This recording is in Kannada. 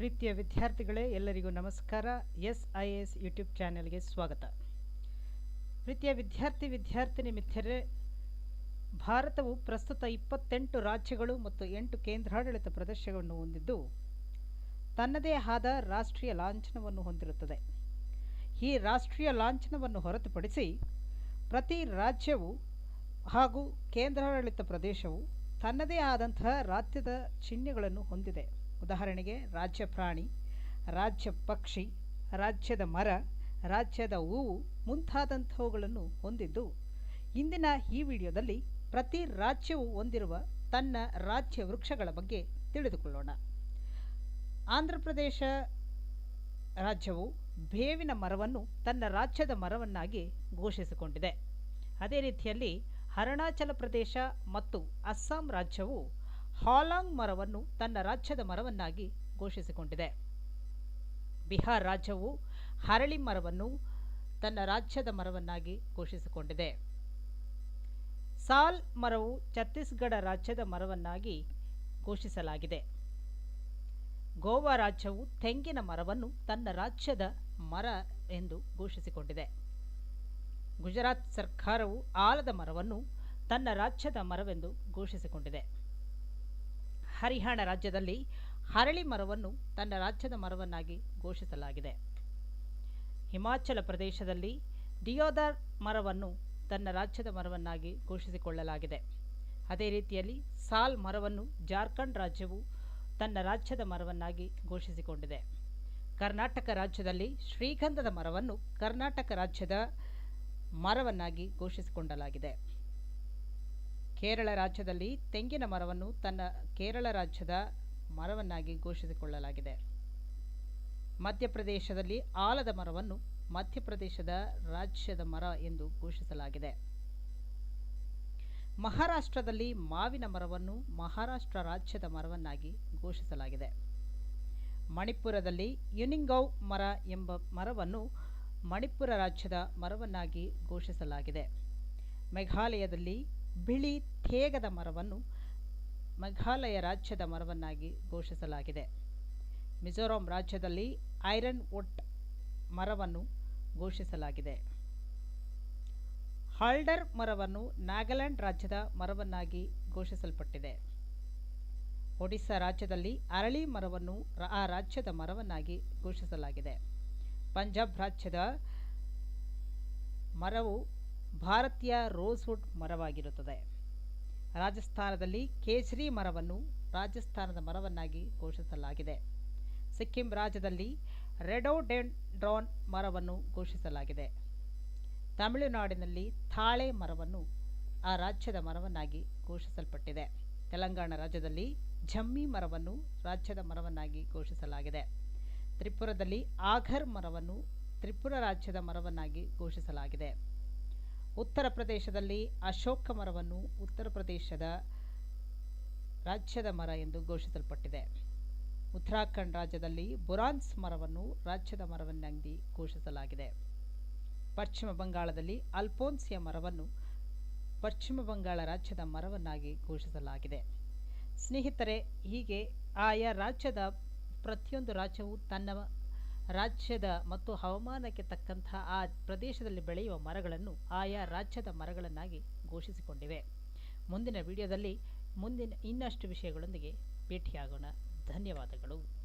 ಪ್ರಿಯ ವಿದ್ಯಾರ್ಥಿಗಳೇ ಎಲ್ಲರಿಗೂ ನಮಸ್ಕಾರ. ಎಸ್ ಐ ಎಸ್ ಯೂಟ್ಯೂಬ್ ಚಾನೆಲ್ಗೆ ಸ್ವಾಗತ. ಪ್ರೀತಿಯ ವಿದ್ಯಾರ್ಥಿ ವಿದ್ಯಾರ್ಥಿನಿ ಮಿತ್ರರೇ, ಭಾರತವು ಪ್ರಸ್ತುತ ಇಪ್ಪತ್ತೆಂಟು ರಾಜ್ಯಗಳು ಮತ್ತು ಎಂಟು ಕೇಂದ್ರಾಡಳಿತ ಪ್ರದೇಶಗಳನ್ನು ಹೊಂದಿದ್ದು, ತನ್ನದೇ ಆದ ರಾಷ್ಟ್ರೀಯ ಲಾಂಛನವನ್ನು ಹೊಂದಿರುತ್ತದೆ. ಈ ರಾಷ್ಟ್ರೀಯ ಲಾಂಛನವನ್ನು ಹೊರತುಪಡಿಸಿ ಪ್ರತಿ ರಾಜ್ಯವು ಹಾಗೂ ಕೇಂದ್ರಾಡಳಿತ ಪ್ರದೇಶವು ತನ್ನದೇ ಆದಂತಹ ರಾಜ್ಯದ ಚಿಹ್ನೆಗಳನ್ನು ಹೊಂದಿದೆ. ಉದಾಹರಣೆಗೆ, ರಾಜ್ಯ ಪ್ರಾಣಿ, ರಾಜ್ಯ ಪಕ್ಷಿ, ರಾಜ್ಯದ ಮರ, ರಾಜ್ಯದ ಹೂವು ಮುಂತಾದಂಥವುಗಳನ್ನು ಹೊಂದಿದ್ದು, ಇಂದಿನ ಈ ವಿಡಿಯೋದಲ್ಲಿ ಪ್ರತಿ ರಾಜ್ಯವು ಹೊಂದಿರುವ ತನ್ನ ರಾಜ್ಯ ವೃಕ್ಷಗಳ ಬಗ್ಗೆ ತಿಳಿದುಕೊಳ್ಳೋಣ. ಆಂಧ್ರ ಪ್ರದೇಶ ರಾಜ್ಯವು ಬೇವಿನ ಮರವನ್ನು ತನ್ನ ರಾಜ್ಯದ ಮರವನ್ನಾಗಿ ಘೋಷಿಸಿಕೊಂಡಿದೆ. ಅದೇ ರೀತಿಯಲ್ಲಿ ಅರುಣಾಚಲ ಪ್ರದೇಶ ಮತ್ತು ಅಸ್ಸಾಂ ರಾಜ್ಯವು ಹಾಲಾಂಗ್ ಮರವನ್ನು ತನ್ನ ರಾಜ್ಯದ ಮರವನ್ನಾಗಿ ಘೋಷಿಸಿಕೊಂಡಿದೆ. ಬಿಹಾರ್ ರಾಜ್ಯವು ಹರಳಿ ಮರವನ್ನು ತನ್ನ ರಾಜ್ಯದ ಮರವನ್ನಾಗಿ ಘೋಷಿಸಿಕೊಂಡಿದೆ. ಸಾಲ್ ಮರವು ಛತ್ತೀಸ್ಗಢ ರಾಜ್ಯದ ಮರವನ್ನಾಗಿ ಘೋಷಿಸಲಾಗಿದೆ. ಗೋವಾ ರಾಜ್ಯವು ತೆಂಗಿನ ಮರವನ್ನು ತನ್ನ ರಾಜ್ಯದ ಮರ ಎಂದು ಘೋಷಿಸಿಕೊಂಡಿದೆ. ಗುಜರಾತ್ ಸರ್ಕಾರವು ಆಲದ ಮರವನ್ನು ತನ್ನ ರಾಜ್ಯದ ಮರವೆಂದು ಘೋಷಿಸಿಕೊಂಡಿದೆ. ಹರಿಯಾಣ ರಾಜ್ಯದಲ್ಲಿ ಹರಳಿ ಮರವನ್ನು ತನ್ನ ರಾಜ್ಯದ ಮರವನ್ನಾಗಿ ಘೋಷಿಸಲಾಗಿದೆ. ಹಿಮಾಚಲ ಪ್ರದೇಶದಲ್ಲಿ ಡಿಯೋದರ್ ಮರವನ್ನು ತನ್ನ ರಾಜ್ಯದ ಮರವನ್ನಾಗಿ ಘೋಷಿಸಿಕೊಳ್ಳಲಾಗಿದೆ. ಅದೇ ರೀತಿಯಲ್ಲಿ ಸಾಲ್ ಮರವನ್ನು ಜಾರ್ಖಂಡ್ ರಾಜ್ಯವು ತನ್ನ ರಾಜ್ಯದ ಮರವನ್ನಾಗಿ ಘೋಷಿಸಿಕೊಂಡಿದೆ. ಕರ್ನಾಟಕ ರಾಜ್ಯದಲ್ಲಿ ಶ್ರೀಗಂಧದ ಮರವನ್ನು ಕರ್ನಾಟಕ ರಾಜ್ಯದ ಮರವನ್ನಾಗಿ ಘೋಷಿಸಿಕೊಂಡಲಾಗಿದೆ. ಕೇರಳ ರಾಜ್ಯದಲ್ಲಿ ತೆಂಗಿನ ಮರವನ್ನು ತನ್ನ ಕೇರಳ ರಾಜ್ಯದ ಮರವನ್ನಾಗಿ ಘೋಷಿಸಿಕೊಳ್ಳಲಾಗಿದೆ. ಮಧ್ಯಪ್ರದೇಶದಲ್ಲಿ ಆಲದ ಮರವನ್ನು ಮಧ್ಯಪ್ರದೇಶದ ರಾಜ್ಯದ ಮರ ಎಂದು ಘೋಷಿಸಲಾಗಿದೆ. ಮಹಾರಾಷ್ಟ್ರದಲ್ಲಿ ಮಾವಿನ ಮರವನ್ನು ಮಹಾರಾಷ್ಟ್ರ ರಾಜ್ಯದ ಮರವನ್ನಾಗಿ ಘೋಷಿಸಲಾಗಿದೆ. ಮಣಿಪುರದಲ್ಲಿ ಯುನಿಂಗೌ ಮರ ಎಂಬ ಮರವನ್ನು ಮಣಿಪುರ ರಾಜ್ಯದ ಮರವನ್ನಾಗಿ ಘೋಷಿಸಲಾಗಿದೆ. ಮೇಘಾಲಯದಲ್ಲಿ ಬಿಳಿ ತೇಗದ ಮರವನ್ನು ಮೇಘಾಲಯ ರಾಜ್ಯದ ಮರವನ್ನಾಗಿ ಘೋಷಿಸಲಾಗಿದೆ. ಮಿಜೋರಾಂ ರಾಜ್ಯದಲ್ಲಿ ಐರನ್ ವುಡ್ ಮರವನ್ನು ಘೋಷಿಸಲಾಗಿದೆ. ಹಾಲ್ಡರ್ ಮರವನ್ನು ನಾಗಾಲ್ಯಾಂಡ್ ರಾಜ್ಯದ ಮರವನ್ನಾಗಿ ಘೋಷಿಸಲ್ಪಟ್ಟಿದೆ. ಒಡಿಶಾ ರಾಜ್ಯದಲ್ಲಿ ಅರಳಿ ಮರವನ್ನು ಆ ರಾಜ್ಯದ ಮರವನ್ನಾಗಿ ಘೋಷಿಸಲಾಗಿದೆ. ಪಂಜಾಬ್ ರಾಜ್ಯದ ಮರವು ಭಾರತೀಯ ರೋಸ್ವುಡ್ ಮರವಾಗಿರುತ್ತದೆ. ರಾಜಸ್ಥಾನದಲ್ಲಿ ಕೇಸರಿ ಮರವನ್ನು ರಾಜಸ್ಥಾನದ ಮರವನ್ನಾಗಿ ಘೋಷಿಸಲಾಗಿದೆ. ಸಿಕ್ಕಿಂ ರಾಜ್ಯದಲ್ಲಿ ರೆಡೋಡೆಂಡ್ರಾನ್ ಮರವನ್ನು ಘೋಷಿಸಲಾಗಿದೆ. ತಮಿಳುನಾಡಿನಲ್ಲಿ ತಾಳೆ ಮರವನ್ನು ಆ ರಾಜ್ಯದ ಮರವನ್ನಾಗಿ ಘೋಷಿಸಲ್ಪಟ್ಟಿದೆ. ತೆಲಂಗಾಣ ರಾಜ್ಯದಲ್ಲಿ ಜಮ್ಮಿ ಮರವನ್ನು ರಾಜ್ಯದ ಮರವನ್ನಾಗಿ ಘೋಷಿಸಲಾಗಿದೆ. ತ್ರಿಪುರದಲ್ಲಿ ಆಘರ್ ಮರವನ್ನು ತ್ರಿಪುರ ರಾಜ್ಯದ ಮರವನ್ನಾಗಿ ಘೋಷಿಸಲಾಗಿದೆ. ಉತ್ತರ ಪ್ರದೇಶದಲ್ಲಿ ಅಶೋಕ ಮರವನ್ನು ಉತ್ತರ ಪ್ರದೇಶದ ರಾಜ್ಯದ ಮರ ಎಂದು ಘೋಷಿಸಲ್ಪಟ್ಟಿದೆ. ಉತ್ತರಾಖಂಡ್ ರಾಜ್ಯದಲ್ಲಿ ಬುರಾನ್ಸ್ ಮರವನ್ನು ರಾಜ್ಯದ ಮರವನ್ನಾಗಿ ಘೋಷಿಸಲಾಗಿದೆ. ಪಶ್ಚಿಮ ಬಂಗಾಳದಲ್ಲಿ ಅಲ್ಫೋನ್ಸಿಯ ಮರವನ್ನು ಪಶ್ಚಿಮ ಬಂಗಾಳ ರಾಜ್ಯದ ಮರವನ್ನಾಗಿ ಘೋಷಿಸಲಾಗಿದೆ. ಸ್ನೇಹಿತರೆ, ಹೀಗೆ ಆಯಾ ರಾಜ್ಯದ ಪ್ರತಿಯೊಂದು ರಾಜ್ಯವು ತನ್ನ ರಾಜ್ಯದ ಮತ್ತು ಹವಾಮಾನಕ್ಕೆ ತಕ್ಕಂತಹ ಆ ಪ್ರದೇಶದಲ್ಲಿ ಬೆಳೆಯುವ ಮರಗಳನ್ನು ಆಯಾ ರಾಜ್ಯದ ಮರಗಳನ್ನಾಗಿ ಘೋಷಿಸಿಕೊಂಡಿವೆ. ಮುಂದಿನ ವಿಡಿಯೋದಲ್ಲಿ ಮುಂದಿನ ಇನ್ನಷ್ಟು ವಿಷಯಗಳೊಂದಿಗೆ ಭೇಟಿಯಾಗೋಣ. ಧನ್ಯವಾದಗಳು.